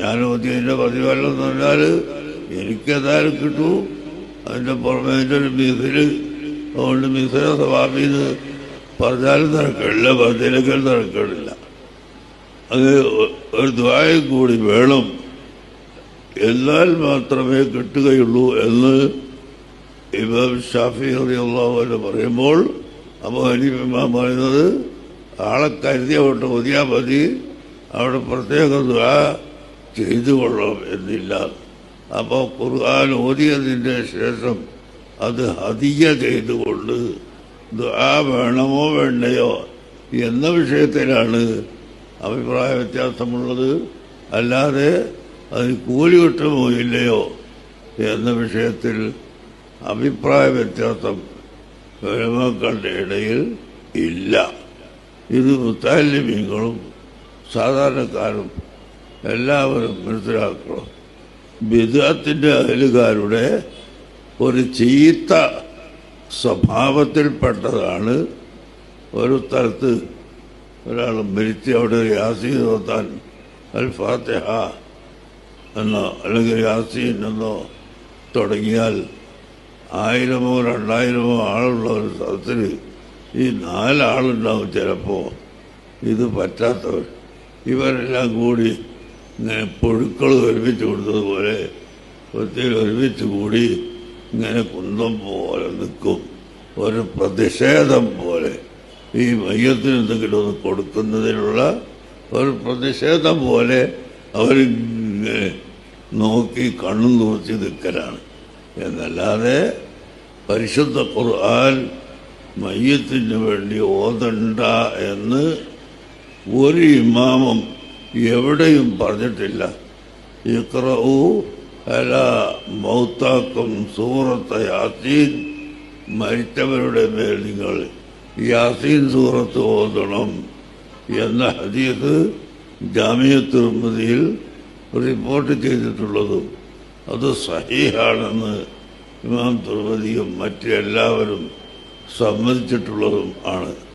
ഞാൻ ഓതിയതിന്റെ പ്രതിഫലം എന്ന് പറഞ്ഞാൽ എനിക്കേതായാലും കിട്ടൂ. അതിന്റെ പുറമെ എന്റെ ഒരു മിസിൽ അതുകൊണ്ട് മിസിലെ സ്വഭാവിന്ന് പറഞ്ഞാലും നടക്കില്ല പറഞ്ഞില്ലെങ്കിൽ നടക്കണില്ല അത് ഒരു ദ്വായം കൂടി വേണം. എന്നാൽ മാത്രമേ കിട്ടുകയുള്ളൂ എന്ന് ഇമാം ഷാഫി അള്ളാഹുവിനെ പറയുമ്പോൾ അപ്പോൾ ഹനീഫ് ഇമാം പറയുന്നത് ആളെ കരുതി അവിടെ ഒതിയാൽ മതി. അവിടെ പ്രത്യേക ദ്വാ ചെയ്തു കൊള്ളാം എന്നില്ല. അപ്പോൾ ഖുർആൻ ഓതിയതിന്റെ ശേഷം അത് ഹതിയ ചെയ്തുകൊണ്ട് ദുആ വേണമോ വേണ്ടയോ എന്ന വിഷയത്തിലാണ് അഭിപ്രായ വ്യത്യാസമുള്ളത്. അല്ലാതെ അത് കൂലി കിട്ടുമോ ഇല്ലയോ എന്ന വിഷയത്തിൽ അഭിപ്രായ വ്യത്യാസം ഉലമാക്കളുടെ ഇടയിൽ ഇല്ല. ഇത് മുത്താലിമീങ്ങളും സാധാരണക്കാരും എല്ലാവരും മനസ്സിലാക്കണം. ബിദത്തിന്റെ അയലുകാരുടെ ഒരു ചീത്ത സ്വഭാവത്തിൽപ്പെട്ടതാണ് ഒരു സ്ഥലത്ത് ഒരാൾ മരിച്ച് അവിടെ യാസീൻ നോത്താൻ അൽ ഫാത്തിഹ എന്നോ അല്ലെങ്കിൽ യാസീൻ എന്നോ തുടങ്ങിയാൽ ആയിരമോ രണ്ടായിരമോ ആളുള്ള ഒരു സ്ഥലത്തിൽ ഈ നാലാളുണ്ടാവും ചിലപ്പോൾ ഇത് പറ്റാത്തവർ. ഇവരെല്ലാം കൂടി ഇങ്ങനെ പുഴുക്കൾ ഒരുമിച്ച് കൊടുത്തതുപോലെ ഒത്തിരി ഒരുമിച്ച് കൂടി ഇങ്ങനെ കുന്തം പോലെ നിൽക്കും. ഒരു പ്രതിഷേധം പോലെ. ഈ മയ്യത്തിന് എന്തെങ്കിലും ഒന്ന് കൊടുക്കുന്നതിനുള്ള ഒരു പ്രതിഷേധം പോലെ അവരിങ്ങനെ നോക്കി കണ്ണും നോക്കി നിൽക്കലാണ്. എന്നല്ലാതെ പരിശുദ്ധ ഖുർആൻ മയ്യത്തിന് വേണ്ടി ഓതണ്ട എന്ന് ഒരു ഇമാമും എവിടെയും പറഞ്ഞിട്ടില്ല. ഇക്രഊ അല മൗത്താക്കും സൂറത്ത് യാസീൻ. മരിച്ചവരുടെ മേൽ നിങ്ങൾ യാസീൻ സൂറത്ത് ഓതണം എന്ന ഹദീസ് ജാമിയ തിരുമതിയിൽ റിപ്പോർട്ട് ചെയ്തിട്ടുള്ളതും. അത് സഹീഹാണെന്ന് ഇമാം തിരുമതിയും മറ്റെല്ലാവരും സമ്മതിച്ചിട്ടുള്ളതും ആണ്.